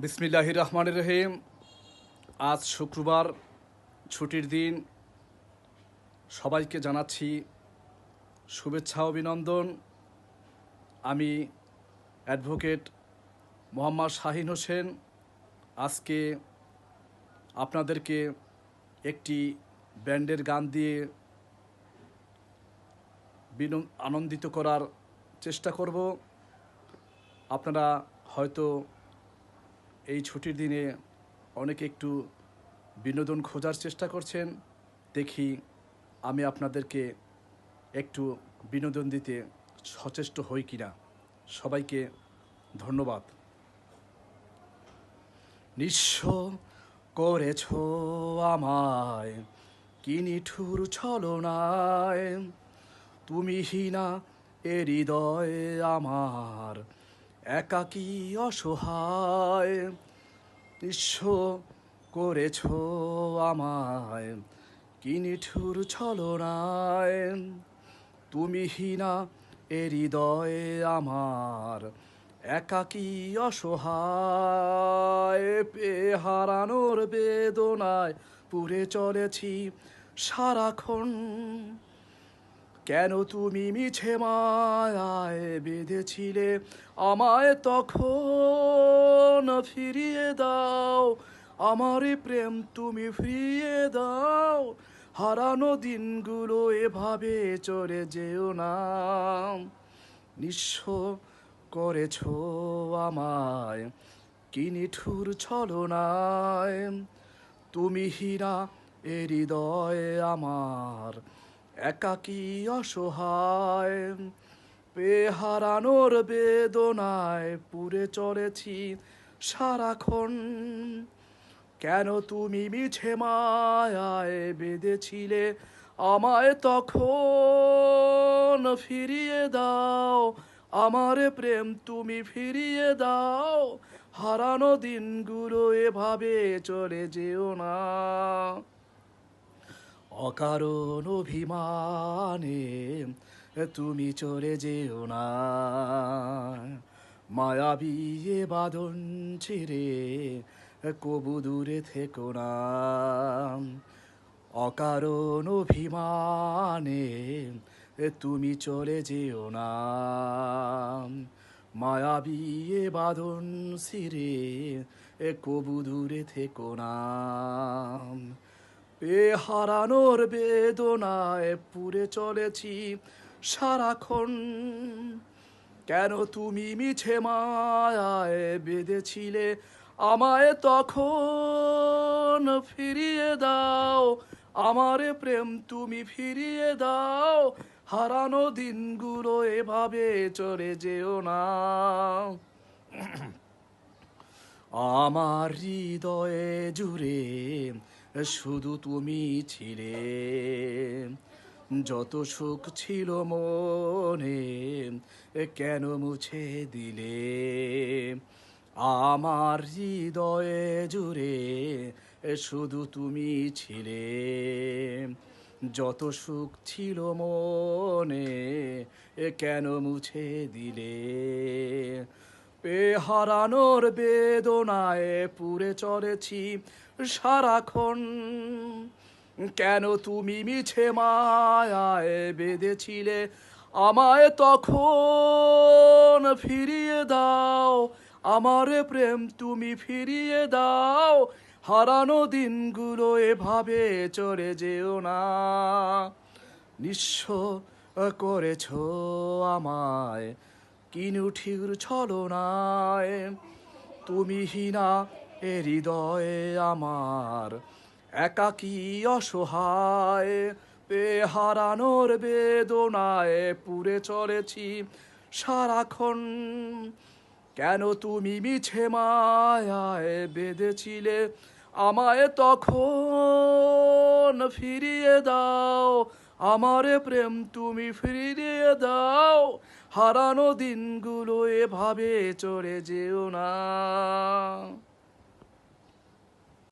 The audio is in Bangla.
বিসমিল্লাহ রহমান রহিম। আজ শুক্রবার, ছুটির দিন। সবাইকে জানাচ্ছি শুভেচ্ছা, অভিনন্দন। আমি অ্যাডভোকেট মোহাম্মদ শাহিন হোসেন। আজকে আপনাদেরকে একটি ব্যান্ডের গান দিয়ে বিনো- আনন্দিত করার চেষ্টা করব। আপনারা হয়তো এই ছুটির দিনে অনেকে একটু বিনোদন খোঁজার চেষ্টা করছেন। দেখি আমি আপনাদেরকে একটু বিনোদন দিতে সচেষ্ট হই কিনা। সবাইকে ধন্যবাদ। নিঃস্ব করেছ আমায় কি নিঠুর ছলনায়। তুমি হিনা এ হৃদয় আমার একাকী অসহায়, নিঃস্ব করেছ আমায়। কি নিঠুর ছলনায়, তুমি হিনা এ হৃদয়ে আমার। একাকী অসহায় পে হারানোর বেদনায় পুরে চলেছি সারাক্ষণ। কেন তুমি মিছে মায়ায় বেঁধেছিলে? আমায় তখন ফিরিয়ে দাও। আমার প্রেম তুমি ফিরিয়ে দাও। হারানো দিনগুলো এভাবে চলে যেও না। নিঃস্ব করেছ আমায়, কি নিঠুর ছলনায়। তুমি হীরা এ হৃদয়ে আমার একাকী অসহায় পে হারানোর বেদনায় পুরে চলেছি সারাক্ষণ। কেন তুমি মিছে মায়ায় বেঁধেছিলে আমায় তখন? ফিরিয়ে দাও, আমার প্রেম তুমি ফিরিয়ে দাও। হারানো দিনগুলো এভাবে চলে যেও না। অকারণ অভিমানে তুমি চলে যেও না। মায়াবী এ বাঁধন ছিঁড়ে কবু দূরে থেকো না। অকারণ অভিমানে তুমি চলে যেও না। মায়াবী এ বাঁধন ছিঁড়ে কবু দূরে থেকো না। এ হারানোর বেদনায় পুরে চলেছি সারাক্ষণ। কেন তুমি মিছে মায়ায় বেঁধেছিলে আমায় তখন? ফিরিয়ে দাও আমার প্রেম, তুমি ফিরিয়ে দাও। হারানো দিনগুলো এভাবে চলে যেও না। আমার হৃদয়ে জুড়ে শুধু তুমি ছিলে। যত সুখ ছিল মনে, কেন মুছে দিলে? আমার হৃদয়ে জুড়ে শুধু তুমি ছিলে। যত সুখ ছিল মনে, কেন মুছে দিলে? পে হারানোর বেদনায় পুরে চলেছি সারাক্ষণ। কেন তুমি মিছে মায়ায় বেঁধেছিলে আমায় তখন ফিরিয়ে দাও? আমার প্রেম তুমি ফিরিয়ে দাও। হারানো দিনগুলো এভাবে চলে যেও না। নিঃস্ব করেছ আমায় কিনুঠির ছলনায়, তুমি হিনা এ হৃদয়ে আমার একাকী অসহায়। পে হারানোর বেদনায় পুরে চলেছি সারাক্ষণ। কেন তুমি মিছে মায়ায় বেঁধেছিলে আমায় তখন ফিরিয়ে দাও আমার প্রেম তুমি ফিরিয়ে দাও। হারানো দিনগুলো এভাবে চড়ে যেও না।